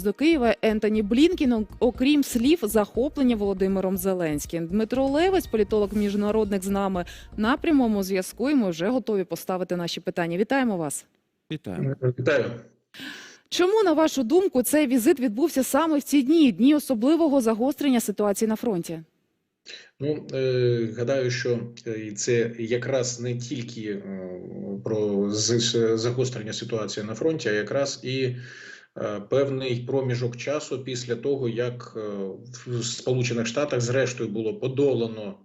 до Києва Ентоні Блінкін, окрім слів захоплення Володимиром Зеленським. Дмитро Левець, політолог міжнародних з нами на прямому зв'язку. І ми вже готові поставити наші питання. Вітаємо вас. Вітаю. Вітаю. Чому, на вашу думку, цей візит відбувся саме в ці дні, дні особливого загострення ситуації на фронті? Ну е, гадаю, що е, це якраз не тільки е, про загострення ситуації на фронті, а якраз і певний проміжок часу після того, як е, в Сполучених Штатах зрештою було подолано е,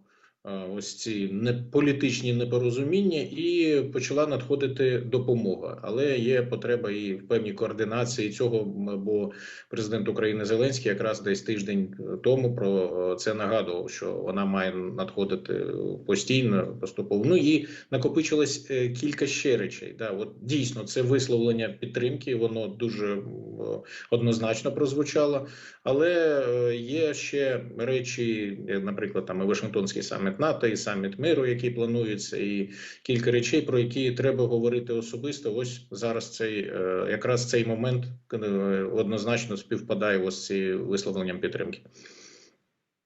ось ці політичні непорозуміння, і почала надходити допомога. Але є потреба і в певній координації цього, бо президент України Зеленський якраз десь тиждень тому про е, це нагадував, що вона має надходити постійно, поступово. Ну і накопичилось е, кілька ще речей. Да, от дійсно це висловлення підтримки, воно дуже однозначно прозвучало. Але е, є ще речі, наприклад, там і Вашингтонський саміт НАТО, і саміт миру, який планується, і кілька речей, про які треба говорити особисто. Ось зараз цей е, якраз цей момент е, однозначно співпадає ось з висловленням підтримки.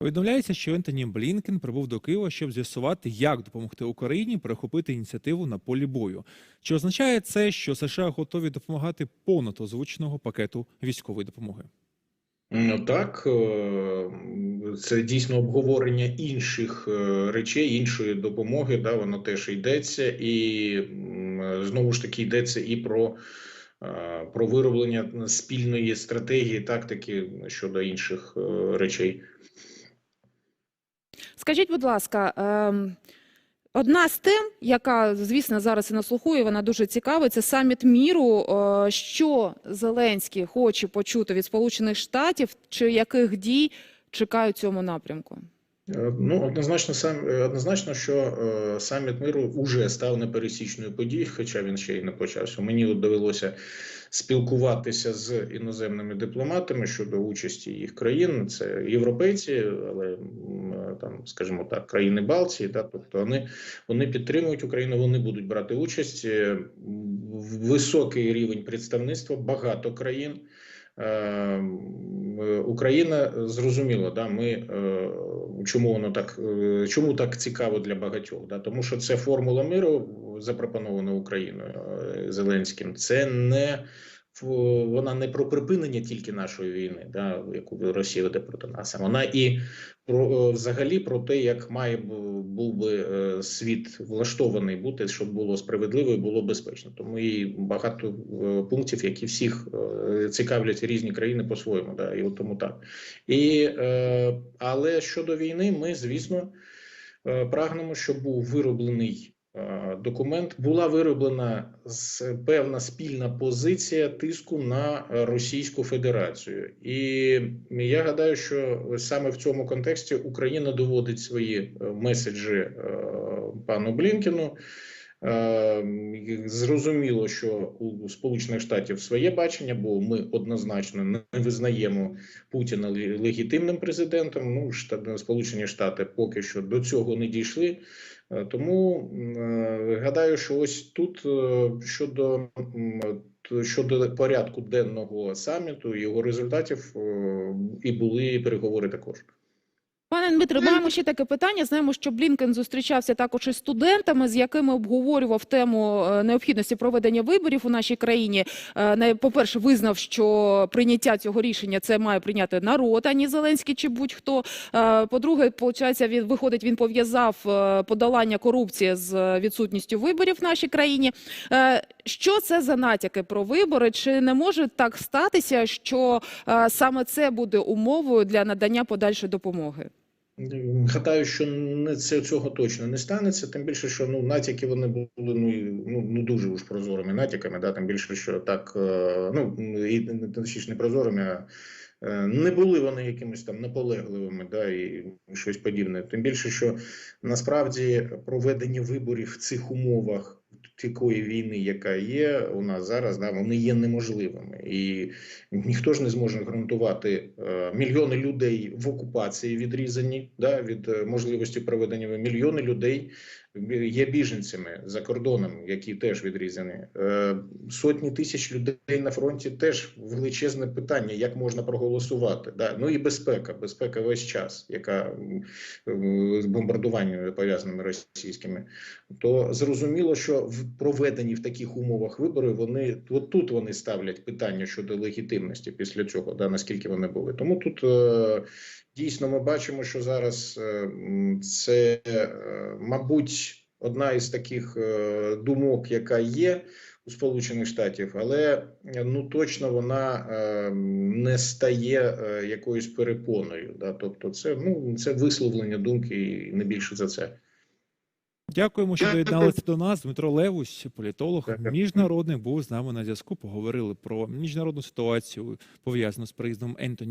Повідомляється, що Ентоні Блінкен прибув до Києва, щоб з'ясувати, як допомогти Україні перехопити ініціативу на полі бою. Чи означає це, що США готові допомагати понад озвученого пакету військової допомоги? Ну так, е, це дійсно обговорення інших е, речей, іншої допомоги. Да, воно теж йдеться, і знову ж таки йдеться і про, е, про вироблення спільної стратегії, тактики щодо інших е, речей. Скажіть, будь ласка, ем, одна з тем, яка, звісно, зараз і на слуху, і вона дуже цікава, це саміт міру. Е, Що Зеленський хоче почути від Сполучених Штатів, чи яких дій чекають цьому напрямку? Е, Ну, однозначно, сам е, однозначно, що е, саміт миру уже став непересічною подією, хоча він ще й не почався. Мені довелося спілкуватися з іноземними дипломатами щодо участі їх країн. Це європейці, але там, скажімо так, країни Балтії. Да, тобто вони, вони підтримують Україну, вони будуть брати участь. Високий рівень представництва, багато країн. Е, е, Україна зрозуміла, да, ми е, чому воно так, е, чому так цікаво для багатьох? Да? Тому що це формула миру, запропонована Україною е, Зеленським. Це не вона не про припинення тільки нашої війни, да, яку Росія веде проти нас, а вона і про е, взагалі про те, як має був би е, світ влаштований бути, щоб було справедливо і було безпечно. Тому і багато е, пунктів, які всіх цікавлять різні країни по-своєму, да, і от тому так. І, але щодо війни, ми, звісно, прагнемо, щоб був вироблений документ, була вироблена певна спільна позиція тиску на е, Російську Федерацію. І я гадаю, що саме в цьому контексті Україна доводить свої е, меседжі е, пану Блінкену. Е, Зрозуміло, що у Сполучених Штатів своє бачення, бо ми однозначно не визнаємо Путіна легітимним президентом. Ну, Сполучені Штати поки що до цього не дійшли. Е, Тому е, гадаю, що ось тут е, щодо щодо порядку денного саміту, його результатів і були переговори також. Дмитре, маємо ще таке питання. Знаємо, що Блінкен зустрічався також із студентами, з якими обговорював тему е, необхідності проведення виборів у нашій країні. Е, По-перше, визнав, що прийняття цього рішення це має прийняти народ, а не Зеленський чи будь-хто. Е, По-друге, він виходить, він пов'язав подолання корупції з відсутністю виборів в нашій країні. Що це за натяки про вибори? Чи не може так статися, що саме це буде умовою для надання подальшої допомоги? Гадаю, що не це цього точно не станеться. Тим більше, що ну натяки вони були ну ну, ну дуже уж прозорими натяками. Да, тим більше, що так е, ну і точніше не прозорими, а е, не були вони якимись там наполегливими, да, і щось подібне. Тим більше, що насправді проведення виборів в цих умовах. Такої війни, яка є у нас зараз, да, вони є неможливими, і ніхто ж не зможе гарантувати е, мільйони людей в окупації відрізані да, від е, можливості проведення мільйони людей є біженцями за кордоном, які теж відрізані. Е, Сотні тисяч людей на фронті теж величезне питання, як можна проголосувати. Да? Ну і безпека, безпека весь час, яка з бомбардуваннями пов'язаними російськими. То зрозуміло, що в проведені в таких умовах вибори вони от тут вони ставлять питання щодо легітимності після цього, да, наскільки вони були. Тому тут е, дійсно ми бачимо, що зараз е, це, е, мабуть, одна із таких е, думок, яка є у Сполучених Штатів, але е, ну точно вона е, не стає е, якоюсь перепоною. Да? Тобто, це ну це висловлення думки, і не більше за це. Дякуємо, що доєдналися до нас. Дмитро Левусь, політолог, Дякую. міжнародник, був з нами на зв'язку. Поговорили про міжнародну ситуацію пов'язану з приїздом Ентоні